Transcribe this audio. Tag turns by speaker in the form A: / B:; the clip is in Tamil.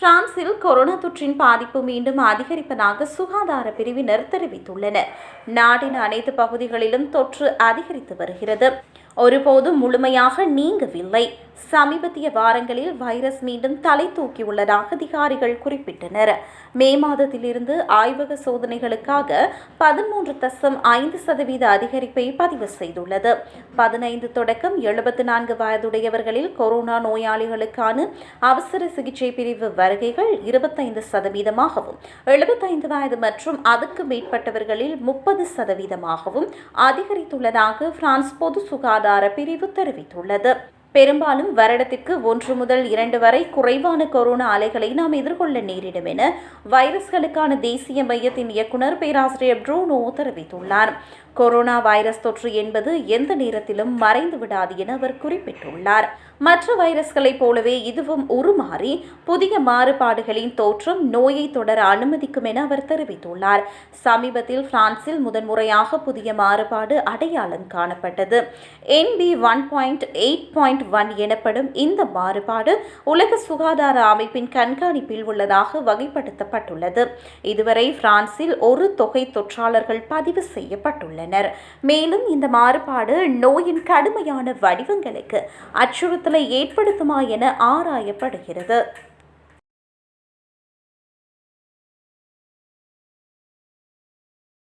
A: பிரான்சில் கொரோனா தொற்றின் பாதிப்பு மீண்டும் அதிகரிப்பதாக சுகாதார பிரிவினர் தெரிவித்துள்ளனர். நாட்டின் அனைத்து பகுதிகளிலும் தொற்று அதிகரித்து வருகிறது. ஒருபோதும் முழுமையாக நீங்கவில்லை. சமீபத்திய வாரங்களில் வைரஸ் மீண்டும் தலை தூக்கியுள்ளதாக அதிகாரிகள் குறிப்பிட்டனர். மே மாதத்திலிருந்து ஆய்வக சோதனைகளுக்காக பதிமூன்று தசம் ஐந்து சதவீத அதிகரிப்பை பதிவு செய்துள்ளது. பதினைந்து தொடக்கம் எழுபத்தி நான்கு வயதுடையவர்களில் கொரோனா நோயாளிகளுக்கான அவசர சிகிச்சை பிரிவு வருகைகள் இருபத்தைந்து சதவீதமாகவும் எழுபத்தைந்து வயது மற்றும் அதுக்கு மேற்பட்டவர்களில் முப்பது சதவீதமாகவும் அதிகரித்துள்ளதாக பிரான்ஸ் பொது சுகாதார பிரிவு தெரிவித்துள்ளது. பெரும்பாலும் வருடத்திற்கு ஒன்று முதல் இரண்டு வரை குறைவான கொரோனா அலைகளை நாம் எதிர்கொள்ள நேரிடும் என வைரஸ்களுக்கான தேசிய மையத்தின் இயக்குநர் பேராசிரியர் ப்ரூனோ தெரிவித்துள்ளார். கொரோனா வைரஸ் தொற்று என்பது எந்த நேரத்திலும் மறைந்து விடாது என அவர் குறிப்பிட்டுள்ளார். மற்ற வைரஸ்களைப் போலவே இதுவும் உருமாறி புதிய மாறுபாடுகளின் தோற்றம் நோயை தொடர அனுமதிக்கும் என அவர் தெரிவித்துள்ளார். சமீபத்தில் பிரான்சில் முதன்முறையாக புதிய மாறுபாடு அடையாளம் காணப்பட்டது. NB one point eight point one எனப்படும் இந்த மாறுபாடு உலக சுகாதார அமைப்பின் கண்காணிப்பில் உள்ளதாக வகைப்படுத்தப்பட்டுள்ளது. இதுவரை பிரான்சில் ஒரு தொகை தொற்றாளர்கள் பதிவு செய்யப்பட்டுள்ளது உள்ளனர் மேலும் இந்த மாறுபாடு நோயின் கடுமையான வடிவங்களுக்கு அச்சுறுத்தலை ஏற்படுத்துமா என ஆராயப்படுகிறது.